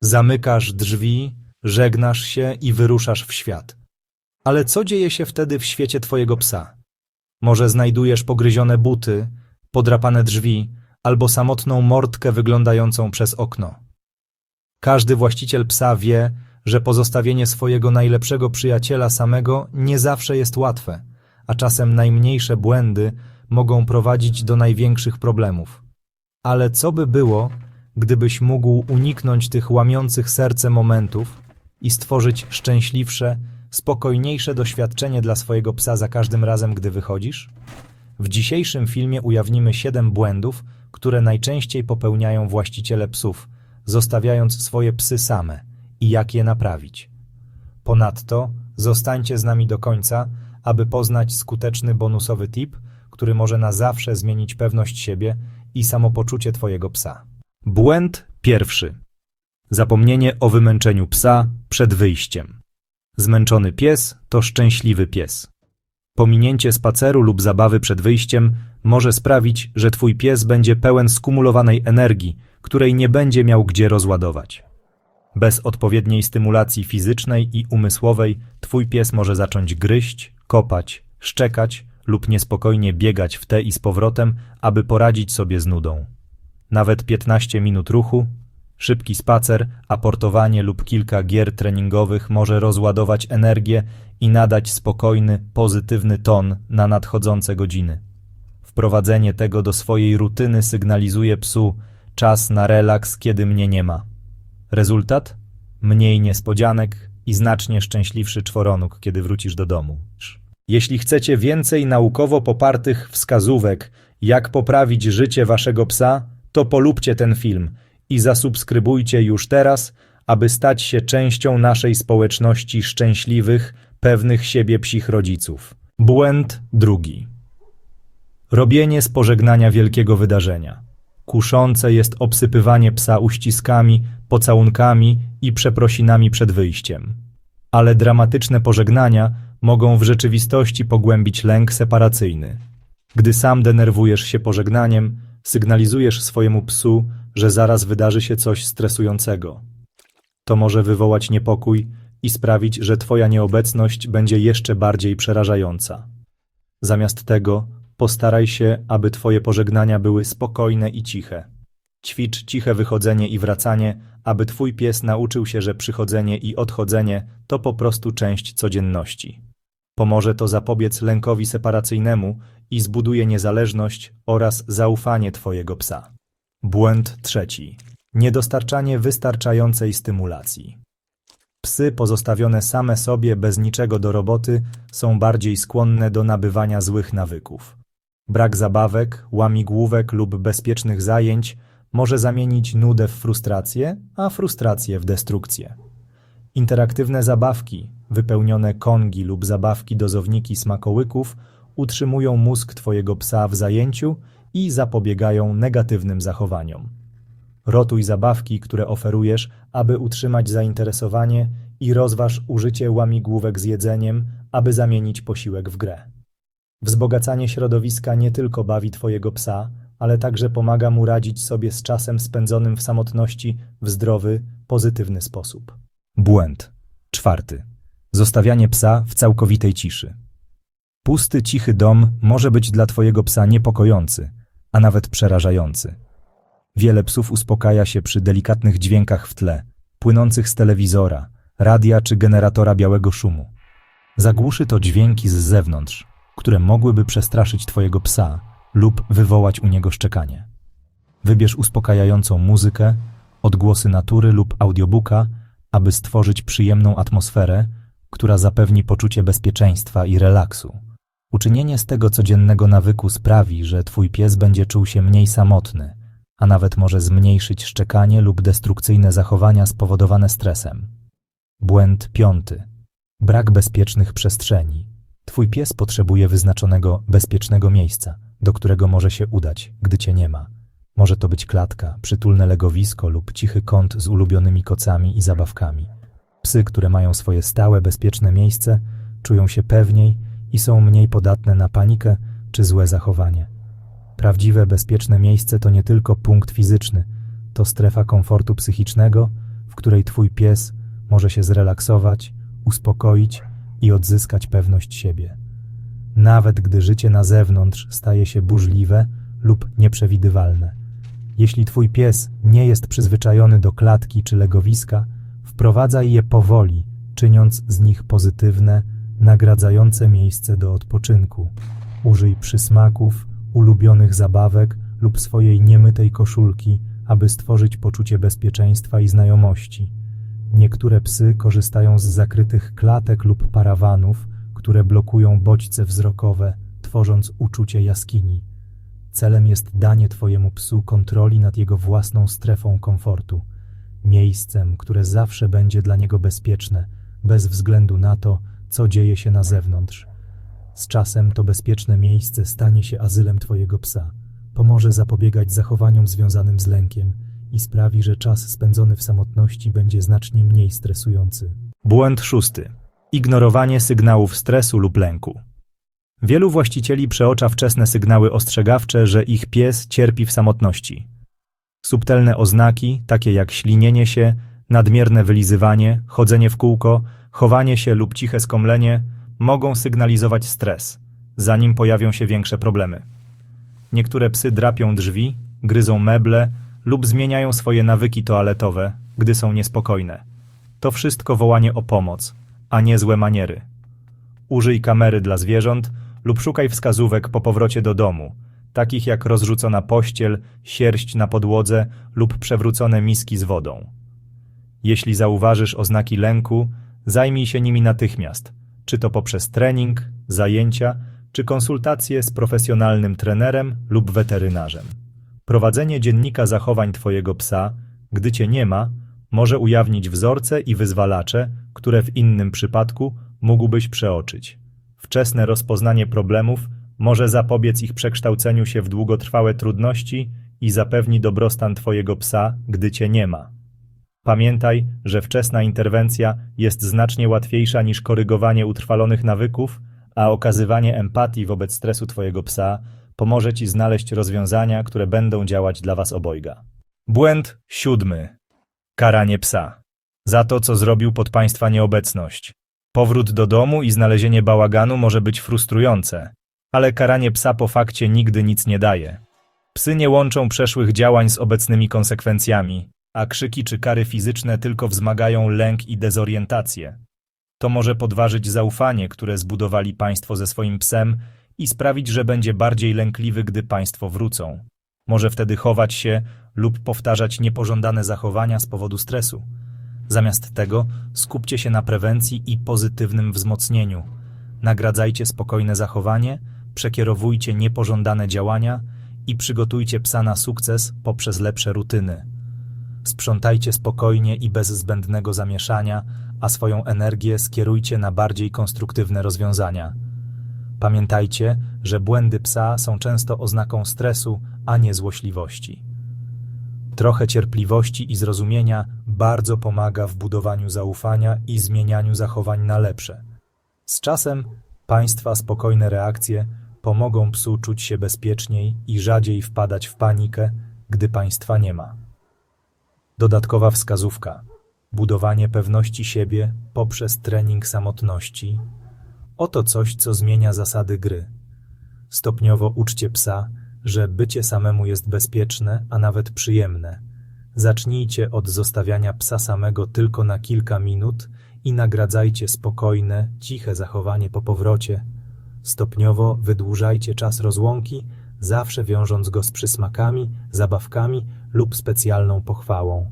Zamykasz drzwi, żegnasz się i wyruszasz w świat. Ale co dzieje się wtedy w świecie twojego psa? Może znajdujesz pogryzione buty, podrapane drzwi albo samotną mordkę wyglądającą przez okno. Każdy właściciel psa wie, że pozostawienie swojego najlepszego przyjaciela samego nie zawsze jest łatwe, a czasem najmniejsze błędy mogą prowadzić do największych problemów. Ale co by było, gdybyś mógł uniknąć tych łamiących serce momentów i stworzyć szczęśliwsze, spokojniejsze doświadczenie dla swojego psa za każdym razem, gdy wychodzisz? W dzisiejszym filmie ujawnimy 7 błędów, które najczęściej popełniają właściciele psów, zostawiając swoje psy same i jak je naprawić. Ponadto zostańcie z nami do końca, aby poznać skuteczny bonusowy tip, który może na zawsze zmienić pewność siebie i samopoczucie Twojego psa. Błęd pierwszy. Zapomnienie o wymęczeniu psa przed wyjściem. Zmęczony pies to szczęśliwy pies. Pominięcie spaceru lub zabawy przed wyjściem może sprawić, że Twój pies będzie pełen skumulowanej energii, której nie będzie miał gdzie rozładować. Bez odpowiedniej stymulacji fizycznej i umysłowej Twój pies może zacząć gryźć, kopać, szczekać lub niespokojnie biegać w te i z powrotem, aby poradzić sobie z nudą. Nawet 15 minut ruchu, szybki spacer, aportowanie lub kilka gier treningowych może rozładować energię i nadać spokojny, pozytywny ton na nadchodzące godziny. Wprowadzenie tego do swojej rutyny sygnalizuje psu czas na relaks, kiedy mnie nie ma. Rezultat? Mniej niespodzianek i znacznie szczęśliwszy czworonóg, kiedy wrócisz do domu. Jeśli chcecie więcej naukowo popartych wskazówek, jak poprawić życie waszego psa, to polubcie ten film i zasubskrybujcie już teraz, aby stać się częścią naszej społeczności szczęśliwych, pewnych siebie psich rodziców. Błęd drugi. Robienie z pożegnania wielkiego wydarzenia. Kuszące jest obsypywanie psa uściskami, pocałunkami i przeprosinami przed wyjściem. Ale dramatyczne pożegnania mogą w rzeczywistości pogłębić lęk separacyjny. Gdy sam denerwujesz się pożegnaniem, sygnalizujesz swojemu psu, że zaraz wydarzy się coś stresującego. To może wywołać niepokój i sprawić, że Twoja nieobecność będzie jeszcze bardziej przerażająca. Zamiast tego postaraj się, aby Twoje pożegnania były spokojne i ciche. Ćwicz ciche wychodzenie i wracanie, aby Twój pies nauczył się, że przychodzenie i odchodzenie to po prostu część codzienności. Pomoże to zapobiec lękowi separacyjnemu i zbuduje niezależność oraz zaufanie Twojego psa. Błęd trzeci. Niedostarczanie wystarczającej stymulacji. Psy pozostawione same sobie bez niczego do roboty są bardziej skłonne do nabywania złych nawyków. Brak zabawek, łamigłówek lub bezpiecznych zajęć może zamienić nudę w frustrację, a frustrację w destrukcję. Interaktywne zabawki, wypełnione kongi lub zabawki dozowniki smakołyków utrzymują mózg Twojego psa w zajęciu i zapobiegają negatywnym zachowaniom. Rotuj zabawki, które oferujesz, aby utrzymać zainteresowanie i rozważ użycie łamigłówek z jedzeniem, aby zamienić posiłek w grę. Wzbogacanie środowiska nie tylko bawi Twojego psa, ale także pomaga mu radzić sobie z czasem spędzonym w samotności w zdrowy, pozytywny sposób. Błęd. Czwarty. Zostawianie psa w całkowitej ciszy. Pusty, cichy dom może być dla Twojego psa niepokojący, a nawet przerażający. Wiele psów uspokaja się przy delikatnych dźwiękach w tle, płynących z telewizora, radia czy generatora białego szumu. Zagłuszy to dźwięki z zewnątrz, które mogłyby przestraszyć Twojego psa lub wywołać u niego szczekanie. Wybierz uspokajającą muzykę, odgłosy natury lub audiobooka, aby stworzyć przyjemną atmosferę, która zapewni poczucie bezpieczeństwa i relaksu. Uczynienie z tego codziennego nawyku sprawi, że Twój pies będzie czuł się mniej samotny, a nawet może zmniejszyć szczekanie lub destrukcyjne zachowania spowodowane stresem. Błęd piąty. Brak bezpiecznych przestrzeni. Twój pies potrzebuje wyznaczonego, bezpiecznego miejsca, do którego może się udać, gdy cię nie ma. Może to być klatka, przytulne legowisko lub cichy kąt z ulubionymi kocami i zabawkami. Psy, które mają swoje stałe, bezpieczne miejsce, czują się pewniej i są mniej podatne na panikę czy złe zachowanie. Prawdziwe, bezpieczne miejsce to nie tylko punkt fizyczny, to strefa komfortu psychicznego, w której twój pies może się zrelaksować, uspokoić i odzyskać pewność siebie. Nawet gdy życie na zewnątrz staje się burzliwe lub nieprzewidywalne. Jeśli twój pies nie jest przyzwyczajony do klatki czy legowiska, wprowadzaj je powoli, czyniąc z nich pozytywne, nagradzające miejsce do odpoczynku. Użyj przysmaków, ulubionych zabawek lub swojej niemytej koszulki, aby stworzyć poczucie bezpieczeństwa i znajomości. Niektóre psy korzystają z zakrytych klatek lub parawanów, które blokują bodźce wzrokowe, tworząc uczucie jaskini. Celem jest danie Twojemu psu kontroli nad jego własną strefą komfortu, miejscem, które zawsze będzie dla niego bezpieczne, bez względu na to, co dzieje się na zewnątrz. Z czasem to bezpieczne miejsce stanie się azylem Twojego psa. Pomoże zapobiegać zachowaniom związanym z lękiem i sprawi, że czas spędzony w samotności będzie znacznie mniej stresujący. Błęd szósty. Ignorowanie sygnałów stresu lub lęku. Wielu właścicieli przeocza wczesne sygnały ostrzegawcze, że ich pies cierpi w samotności. Subtelne oznaki, takie jak ślinienie się, nadmierne wylizywanie, chodzenie w kółko, chowanie się lub ciche skomlenie, mogą sygnalizować stres, zanim pojawią się większe problemy. Niektóre psy drapią drzwi, gryzą meble lub zmieniają swoje nawyki toaletowe, gdy są niespokojne. To wszystko wołanie o pomoc, a nie złe maniery. Użyj kamery dla zwierząt lub szukaj wskazówek po powrocie do domu, takich jak rozrzucona pościel, sierść na podłodze lub przewrócone miski z wodą. Jeśli zauważysz oznaki lęku, zajmij się nimi natychmiast, czy to poprzez trening, zajęcia, czy konsultacje z profesjonalnym trenerem lub weterynarzem. Prowadzenie dziennika zachowań Twojego psa, gdy Cię nie ma, może ujawnić wzorce i wyzwalacze, które w innym przypadku mógłbyś przeoczyć. Wczesne rozpoznanie problemów może zapobiec ich przekształceniu się w długotrwałe trudności i zapewni dobrostan Twojego psa, gdy Cię nie ma. Pamiętaj, że wczesna interwencja jest znacznie łatwiejsza niż korygowanie utrwalonych nawyków, a okazywanie empatii wobec stresu Twojego psa pomoże Ci znaleźć rozwiązania, które będą działać dla Was obojga. Błęd siódmy. Karanie psa. Za to, co zrobił pod Państwa nieobecność. Powrót do domu i znalezienie bałaganu może być frustrujące, ale karanie psa po fakcie nigdy nic nie daje. Psy nie łączą przeszłych działań z obecnymi konsekwencjami, a krzyki czy kary fizyczne tylko wzmagają lęk i dezorientację. To może podważyć zaufanie, które zbudowali Państwo ze swoim psem i sprawić, że będzie bardziej lękliwy, gdy Państwo wrócą. Może wtedy chować się lub powtarzać niepożądane zachowania z powodu stresu. Zamiast tego skupcie się na prewencji i pozytywnym wzmocnieniu. Nagradzajcie spokojne zachowanie, przekierowujcie niepożądane działania i przygotujcie psa na sukces poprzez lepsze rutyny. Sprzątajcie spokojnie i bez zbędnego zamieszania, a swoją energię skierujcie na bardziej konstruktywne rozwiązania. Pamiętajcie, że błędy psa są często oznaką stresu, a nie złośliwości. Trochę cierpliwości i zrozumienia bardzo pomaga w budowaniu zaufania i zmienianiu zachowań na lepsze. Z czasem Państwa spokojne reakcje pomogą psu czuć się bezpieczniej i rzadziej wpadać w panikę, gdy Państwa nie ma. Dodatkowa wskazówka: budowanie pewności siebie poprzez trening samotności. Oto coś, co zmienia zasady gry. Stopniowo uczcie psa, że bycie samemu jest bezpieczne, a nawet przyjemne. Zacznijcie od zostawiania psa samego tylko na kilka minut i nagradzajcie spokojne, ciche zachowanie po powrocie. Stopniowo wydłużajcie czas rozłąki, zawsze wiążąc go z przysmakami, zabawkami lub specjalną pochwałą.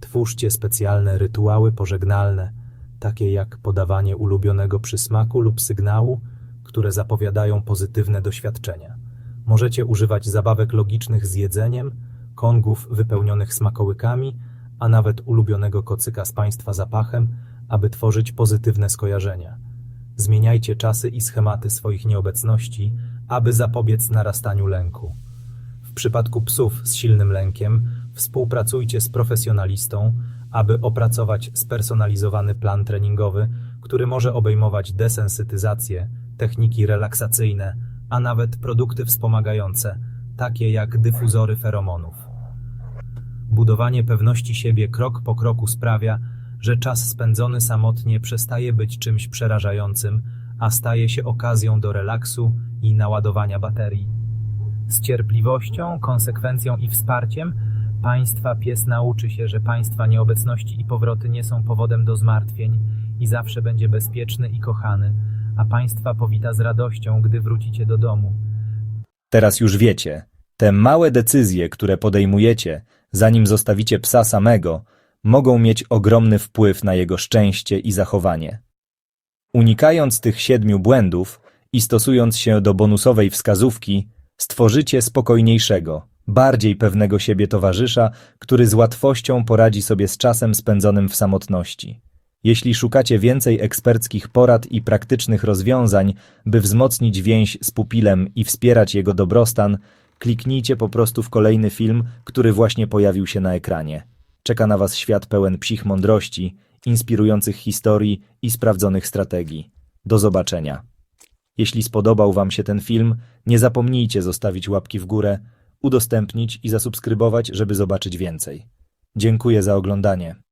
Twórzcie specjalne rytuały pożegnalne, takie jak podawanie ulubionego przysmaku lub sygnału, które zapowiadają pozytywne doświadczenia. Możecie używać zabawek logicznych z jedzeniem, kongów wypełnionych smakołykami, a nawet ulubionego kocyka z Państwa zapachem, aby tworzyć pozytywne skojarzenia. Zmieniajcie czasy i schematy swoich nieobecności, aby zapobiec narastaniu lęku. W przypadku psów z silnym lękiem współpracujcie z profesjonalistą, aby opracować spersonalizowany plan treningowy, który może obejmować desensytyzację, techniki relaksacyjne, a nawet produkty wspomagające, takie jak dyfuzory feromonów. Budowanie pewności siebie krok po kroku sprawia, że czas spędzony samotnie przestaje być czymś przerażającym, a staje się okazją do relaksu i naładowania baterii. Z cierpliwością, konsekwencją i wsparciem państwa pies nauczy się, że państwa nieobecności i powroty nie są powodem do zmartwień i zawsze będzie bezpieczny i kochany, a państwa powita z radością, gdy wrócicie do domu. Teraz już wiecie, te małe decyzje, które podejmujecie, zanim zostawicie psa samego, mogą mieć ogromny wpływ na jego szczęście i zachowanie. Unikając tych siedmiu błędów i stosując się do bonusowej wskazówki, stworzycie spokojniejszego, bardziej pewnego siebie towarzysza, który z łatwością poradzi sobie z czasem spędzonym w samotności. Jeśli szukacie więcej eksperckich porad i praktycznych rozwiązań, by wzmocnić więź z pupilem i wspierać jego dobrostan, kliknijcie po prostu w kolejny film, który właśnie pojawił się na ekranie. Czeka na Was świat pełen psich mądrości, inspirujących historii i sprawdzonych strategii. Do zobaczenia. Jeśli spodobał Wam się ten film, nie zapomnijcie zostawić łapki w górę, udostępnić i zasubskrybować, żeby zobaczyć więcej. Dziękuję za oglądanie.